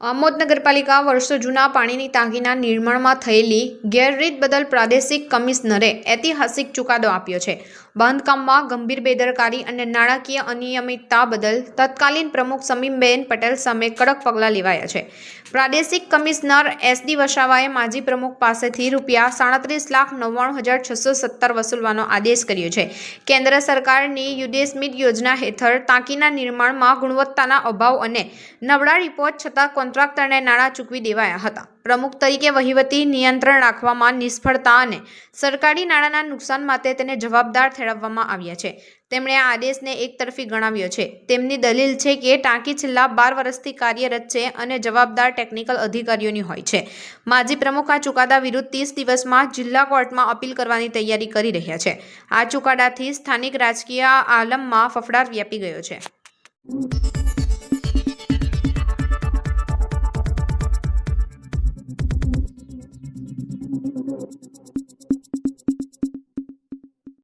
આમોદ નગરપાલિકા વર્ષો જૂના પાણીની ટાંકીના નિર્માણમાં થયેલી ગેરરીત બદલ પ્રાદેશિક કમિશનરે ઐતિહાસિક ચુકાદો આપ્યો છે. બાંધકામમાં ગંભીર બેદરકારી અને નાણાકીય અનિયમિતતા બદલ તત્કાલીન પ્રમુખ સમીમબેન પટેલ સામે કડક પગલાં લેવાયા છે. પ્રાદેશિક કમિશનર એસડી વસાવાએ માજી પ્રમુખ પાસેથી રૂપિયા સાડત્રીસ લાખ નવ્વાણું હજાર છસો સત્તર વસૂલવાનો આદેશ કર્યો છે. કેન્દ્ર સરકારની યુડેસ્મિટ યોજના હેઠળ ટાંકીના નિર્માણમાં ગુણવત્તાના અભાવ અને નબળા રિપોર્ટ છતાં કોન્ટ્રાક્ટરને નાણાં ચૂકવી દેવાયા હતા. પ્રમુખ તરીકે વહીવટી નિયંત્રણ રાખવામાં નિષ્ફળતા અને સરકારી નાણાંના નુકસાન માટે તેને જવાબદાર ઠેરવવામાં આવ્યા છે. તેમણે આ આદેશને એકતરફી ગણાવ્યો છે. તેમની દલીલ છે કે ટાંકી છેલ્લા બાર વર્ષથી કાર્યરત છે અને જવાબદાર ટેકનિકલ અધિકારીઓની હોય છે. માજી પ્રમુખ આ ચુકાદા વિરુદ્ધ ત્રીસ દિવસમાં જિલ્લા કોર્ટમાં અપીલ કરવાની તૈયારી કરી રહ્યા છે. આ ચુકાદાથી સ્થાનિક રાજકીય આલમમાં ફફડાટ વ્યાપી ગયો છે.